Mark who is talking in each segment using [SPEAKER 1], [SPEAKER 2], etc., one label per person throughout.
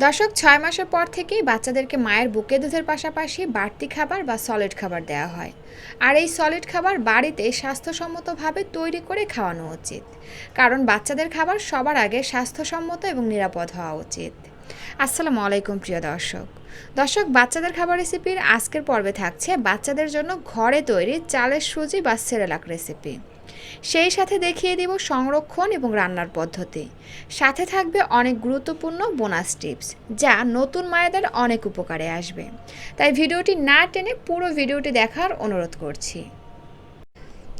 [SPEAKER 1] দর্শক, ছয় মাসের পর থেকেই বাচ্চাদেরকে মায়ের বুকে দুধের পাশাপাশি বাড়তি খাবার বা সলিড খাবার দেওয়া হয়। আর এই সলিড খাবার বাড়িতে স্বাস্থ্যসম্মতভাবে তৈরি করে খাওয়ানো উচিত। কারণ বাচ্চাদের খাবার সবার আগে স্বাস্থ্যসম্মত এবং নিরাপদ হওয়া উচিত। আসসালামু আলাইকুম, প্রিয় দর্শক। দর্শক, বাচ্চাদের খাবার রেসিপির আজকের পর্বে থাকছে বাচ্চাদের জন্য ঘরে তৈরি চালের সুজি বা সেরেলাক রেসিপি। সেই সাথে দেখিয়ে দিব সংরক্ষণ এবং রান্নার পদ্ধতি। সাথে থাকবে অনেক গুরুত্বপূর্ণ বোনাস টিপস যা নতুন মায়েদের অনেক উপকারে আসবে। তাই ভিডিওটি না টেনে পুরো ভিডিওটি দেখার অনুরোধ করছি।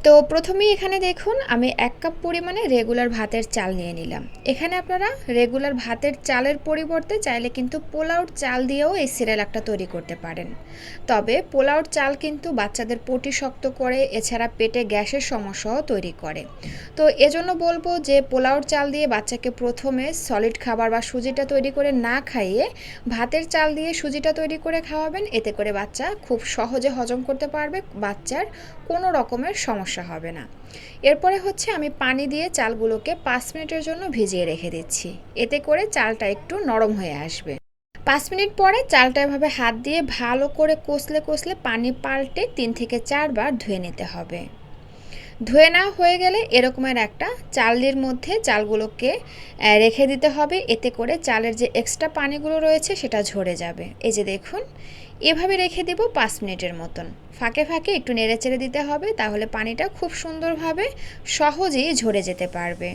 [SPEAKER 1] তো প্রথমেই এখানে দেখুন, আমি এক কাপ পরিমাণে রেগুলার ভাতের চাল নিয়ে নিলাম। এখানে আপনারা রেগুলার ভাতের চালের পরিবর্তে চাইলে কিন্তু পোলাওর চাল দিয়েও এই সিরিয়ালটা তৈরি করতে পারেন। তবে পোলাওর চাল কিন্তু বাচ্চাদের পটি শক্ত করে, এছাড়া পেটে গ্যাসের সমস্যাও তৈরি করে। তো এজন্য বলব যে পোলাওর চাল দিয়ে বাচ্চাকে প্রথমে সলিড খাবার বা সুজিটা তৈরি করে না খাইয়ে ভাতের চাল দিয়ে সুজিটা তৈরি করে খাওয়াবেন। এতে করে বাচ্চা খুব সহজে হজম করতে পারবে, বাচ্চার কোনো রকমের সমস্যা হবে না। এরপরে হচ্ছে আমি পানি দিয়ে চালগুলোকে পাঁচ মিনিটের জন্য ভিজিয়ে রেখে দিচ্ছি। এতে করে চালটা একটু নরম হয়ে আসবে। পাঁচ মিনিট পরে চালটা এভাবে হাত দিয়ে ভালো করে কষলে কষলে পানি পাল্টে তিন থেকে চারবার ধুয়ে নিতে হবে। ধুয়ে না হয়ে গেলে এরকমের একটা চালের মধ্যে চালগুলোকে রেখে দিতে হবে। এতে করে চালের যে এক্সট্রা পানিগুলো রয়েছে সেটা ঝরে যাবে। এই যে দেখুন এভাবে রেখে দেব পাঁচ মিনিটের মতন। ফাঁকে ফাঁকে একটু নেড়ে চেড়ে দিতে হবে, তাহলে পানিটা খুব সুন্দরভাবে সহজেই ঝরে যেতে পারবে।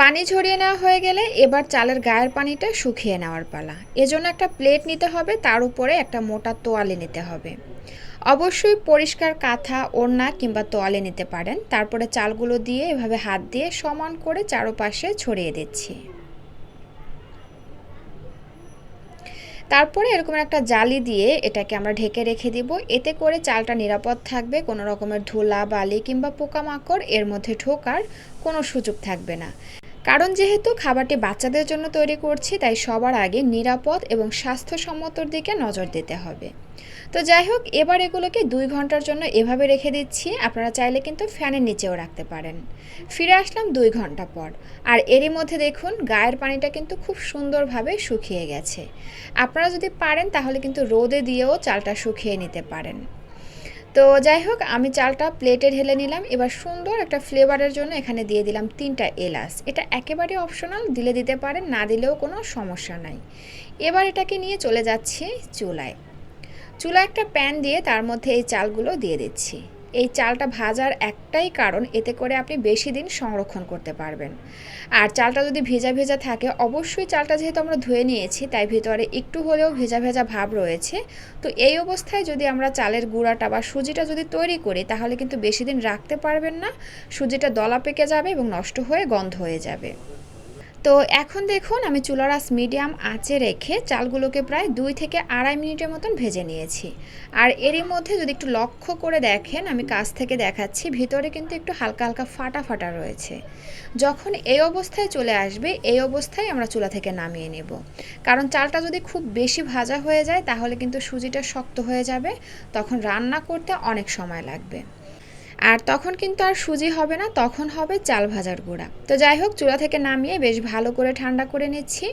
[SPEAKER 1] পানি ঝরিয়ে নেওয়া হয়ে গেলে এবার চালের গায়ের পানিটা শুকিয়ে নেওয়ার পালা। এজন্য একটা প্লেট নিতে হবে, তার উপরে একটা মোটা তোয়ালে নিতে হবে। অবশ্যই পরিষ্কার কাঁথা, ওড়না কিংবা তোয়ালে নিতে পারেন। তারপরে চালগুলো দিয়ে এভাবে হাত দিয়ে সমান করে চারোপাশে ছড়িয়ে দিচ্ছি। তারপরে এরকম একটা জালি দিয়ে এটাকে আমরা ঢেকে রেখে দিব। এতে করে চালটা নিরাপদ থাকবে, কোনো রকমের ধুলা, বালি কিংবা পোকামাকড় এর মধ্যে ঢোকার কোনো সুযোগ থাকবে না। কারণ যেহেতু খাবারটি বাচ্চাদের জন্য তৈরি করছি, তাই সবার আগে নিরাপদ এবং স্বাস্থ্যসম্মতর দিকে নজর দিতে হবে। তো যাই হোক, এবার এগুলোকে দুই ঘণ্টার জন্য এভাবে রেখে দিচ্ছি। আপনারা চাইলে কিন্তু ফ্যানের নিচেও রাখতে পারেন। ফিরে আসলাম দুই ঘণ্টা পর। আর এরই মধ্যে দেখুন, গায়ের পানিটা কিন্তু খুব সুন্দরভাবে শুকিয়ে গেছে। আপনারা যদি পারেন, তাহলে কিন্তু রোদে দিয়েও চালটা শুকিয়ে নিতে পারেন। তো যাই হোক, আমি চালটা প্লেটে ঢেলে নিলাম। এবার সুন্দর একটা ফ্লেভারের জন্য এখানে দিয়ে দিলাম তিনটা এলাচ। এটা একেবারে অপশনাল দিলে দিতে পারেন, না দিলেও কোনো সমস্যা নাই। এবার এটাকে নিয়ে চলে যাচ্ছি চুলায়। চুলা একটা প্যান দিয়ে তার মধ্যে এই চালগুলো দিয়ে দিচ্ছি। এই চালটা ভাজার একটাই কারণ, এতে করে আপনি বেশি দিন সংরক্ষণ করতে পারবেন। আর চালটা যদি ভেজা ভেজা থাকে, অবশ্যই চালটা যেহেতু আমরা ধুয়ে নিয়েছি, তাই ভিতরে একটু হলেও ভেজা ভেজা ভাব রয়েছে। তো এই অবস্থায় যদি আমরা চালের গুঁড়াটা বা সুজিটা যদি তৈরি করি, তাহলে কিন্তু বেশি দিন রাখতে পারবেন না, সুজিটা দলা পেকে যাবে এবং নষ্ট হয়ে গন্ধ হয়ে যাবে। তো এখন দেখুন, আমি চুলার আস মিডিয়াম আঁচে রেখে চালগুলোকে প্রায় দুই থেকে আড়াই মিনিটের মতন ভেজে নিয়েছি। আর এরই মধ্যে যদি একটু লক্ষ্য করে দেখেন, আমি কাছ থেকে দেখাচ্ছি, ভিতরে কিন্তু একটু হালকা হালকা ফাটা ফাটা রয়েছে। যখন এই অবস্থায় চলে আসবে, এই অবস্থায় আমরা চুলা থেকে নামিয়ে নেব। কারণ চালটা যদি খুব বেশি ভাজা হয়ে যায়, তাহলে কিন্তু সুজিটা শক্ত হয়ে যাবে, তখন রান্না করতে অনেক সময় লাগবে। আর তখন কিন্তু আর সুজি হবে না, তখন হবে চাল ভাজার গুঁড়া। তো যাই হোক, চুলা থেকে নামিয়ে বেশ ভালো করে ঠান্ডা করে নিচ্ছি।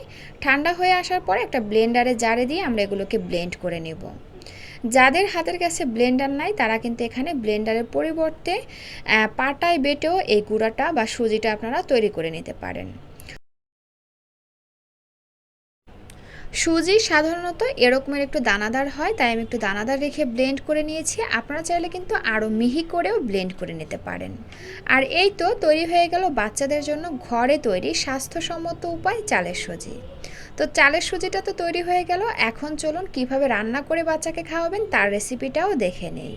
[SPEAKER 1] ঠান্ডা হয়ে আসার পরে একটা ব্লেন্ডারে জারে দিয়ে আমরা এগুলোকে ব্লেন্ড করে নেব। যাদের হাতের কাছে ব্লেন্ডার নাই, তারা কিন্তু এখানে ব্লেন্ডারের পরিবর্তে পাটায় বেটেও এই গুঁড়াটা বা সুজিটা আপনারা তৈরি করে নিতে পারেন। সুজি সাধারণত এরকমের একটু দানাদার হয়, তাই আমি একটু দানাদার রেখে ব্লেন্ড করে নিয়েছি। আপনারা চাইলে কিন্তু আরও মিহি করেও ব্লেন্ড করে নিতে পারেন। আর এই তো তৈরি হয়ে গেল বাচ্চাদের জন্য ঘরে তৈরি স্বাস্থ্যসম্মত উপায় চালের সুজি। তো চালের সুজিটা তো তৈরি হয়ে গেল, এখন চলুন কীভাবে রান্না করে বাচ্চাকে খাওয়াবেন তার রেসিপিটাও দেখে নেই।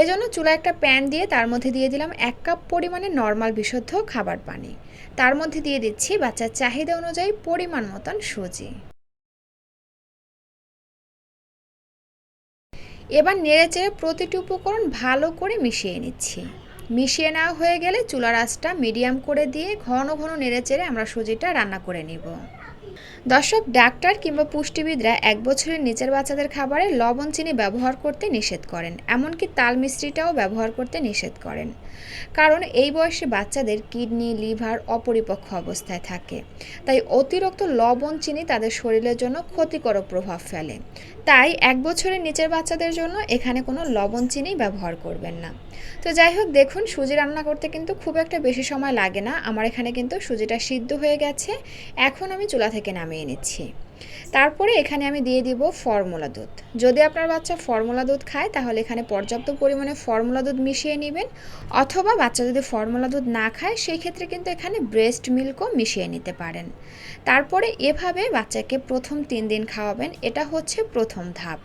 [SPEAKER 1] এজন্য চুলা একটা প্যান দিয়ে তার মধ্যে দিয়ে দিলাম এক কাপ পরিমাণে নর্মাল বিশুদ্ধ খাবার পানি। তার মধ্যে দিয়ে দিচ্ছি বাচ্চার চাহিদা অনুযায়ী পরিমাণ মতন সুজি। এবার নেড়েচেড়ে প্রতিটি উপকরণ ভালো করে মিশিয়ে নিচ্ছি। মিশিয়ে নেওয়া হয়ে গেলে চুলার আঁচটা মিডিয়াম করে দিয়ে ঘন ঘন নেড়েচেড়ে আমরা সুজিটা রান্না করে নিব। দর্শক, ডাক্তার কিংবা পুষ্টিবিদরা এক বছরের নিচের বাচ্চাদের খাবারে লবণ, চিনি ব্যবহার করতে নিষেধ করেন। এমনকি তাল মিশ্রিটাও ব্যবহার করতে নিষেধ করেন। কারণ এই বয়সে বাচ্চাদের কিডনি, লিভার অপরিপক্ষ অবস্থায় থাকে। তাই অতিরিক্ত লবণ, চিনি তাদের শরীরের জন্য ক্ষতিকর প্রভাব ফেলে। তাই এক বছরের নিচের বাচ্চাদের জন্য এখানে কোনো লবণ, চিনি ব্যবহার করবেন না। তো যাই হোক, দেখুন, সুজি রান্না করতে কিন্তু খুব একটা বেশি সময় লাগে না। আমার এখানে কিন্তু সুজিটা সিদ্ধ হয়ে গেছে। এখন আমি চুলা থেকে নামিয়ে নিচ্ছি। তারপরে এখানে আমি দিয়ে দিব ফর্মুলা দুধ। যদি আপনার বাচ্চা ফর্মুলা দুধ খায়, তাহলে এখানে পর্যাপ্ত পরিমাণে ফর্মুলা দুধ মিশিয়ে নেবেন। অথবা বাচ্চা যদি ফর্মুলা দুধ না খায়, সেই ক্ষেত্রে কিন্তু এখানে ব্রেস্ট মিল্কও মিশিয়ে নিতে পারেন। তারপরে এভাবে বাচ্চাকে প্রথম তিন দিন খাওয়াবেন। এটা হচ্ছে প্রথম ধাপ।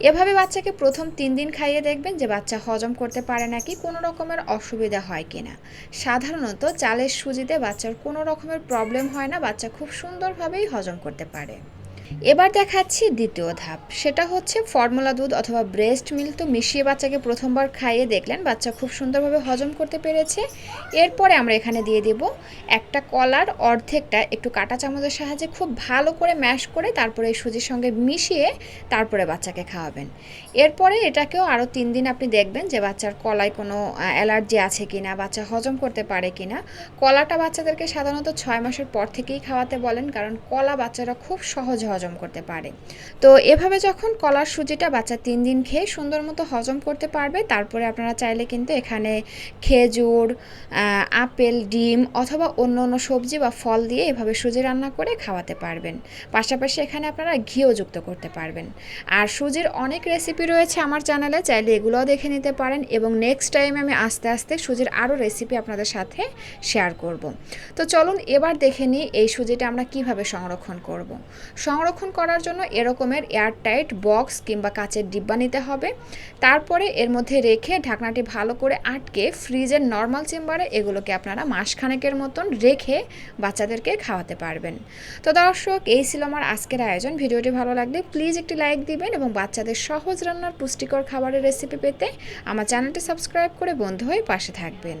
[SPEAKER 1] এভাবে বাচ্চাকে প্রথম তিন দিন খাইয়ে দেখবেন যে বাচ্চা হজম করতে পারে নাকি, কোনো রকমের অসুবিধা হয় কি না সাধারণত চালের সুজিতে বাচ্চার কোনো রকমের প্রবলেম হয় না, বাচ্চা খুব সুন্দরভাবেই হজম করতে পারে। এবার দেখাচ্ছি দ্বিতীয় ধাপ। সেটা হচ্ছে ফর্মুলা দুধ অথবা ব্রেস্ট মিল্ক তো মিশিয়ে বাচ্চাকে প্রথমবার খাইয়ে দেখলেন, বাচ্চা খুব সুন্দরভাবে হজম করতে পেরেছে। এরপরে আমরা এখানে দিয়ে দেব একটা কলার অর্ধেকটা একটু কাটা চামচের সাহায্যে খুব ভালো করে ম্যাশ করে তারপরে এই সুজির সঙ্গে মিশিয়ে তারপরে বাচ্চাকে খাওয়াবেন। এরপরে এটাকেও আরও তিন দিন আপনি দেখবেন যে বাচ্চার কলায় কোনো অ্যালার্জি আছে কি না বাচ্চা হজম করতে পারে কিনা। কলাটা বাচ্চাদেরকে সাধারণত ছয় মাসের পর থেকেই খাওয়াতে বলেন, কারণ কলা বাচ্চারা খুব সহজ হজম করতে পারে। তো এভাবে যখন কলার সুজিটা বাচ্চা তিন দিন খেয়ে সুন্দর মতো হজম করতে পারবে, তারপরে আপনারা চাইলে কিন্তু এখানে খেজুর আপেল, ডিম অথবা অন্য অন্য সবজি বা ফল দিয়ে এভাবে সুজি রান্না করে খাওয়াতে পারবেন। পাশাপাশি এখানে আপনারা ঘিও যুক্ত করতে পারবেন। আর সুজির অনেক রেসিপি রয়েছে আমার চ্যানেলে, চাইলে এগুলোও দেখে নিতে পারেন এবং নেক্সট টাইম আমি আস্তে আস্তে সুজির আরও রেসিপি আপনাদের সাথে শেয়ার করব। তো চলুন এবার দেখে নিই এই সুজিটা আমরা কীভাবে সংরক্ষণ করব। সংরক্ষণ করার জন্য এরকমের এয়ারটাইট বক্স কিংবা কাচের ডিব্বা নিতে হবে। তারপরে এর মধ্যে রেখে ঢাকনাটি ভালো করে আটকে ফ্রিজের নর্মাল চেম্বারে এগুলোকে আপনারা মাসখানেকের মতন রেখে বাচ্চাদেরকে খাওয়াতে পারবেন। তো দর্শক, এই ছিল আমার আজকের আয়োজন। ভিডিওটি ভালো লাগলে প্লিজ একটি লাইক দিবেন এবং বাচ্চাদের সহজ রান্নার পুষ্টিকর খাবারের রেসিপি পেতে আমার চ্যানেলটি সাবস্ক্রাইব করে বন্ধু হয়ে পাশে থাকবেন।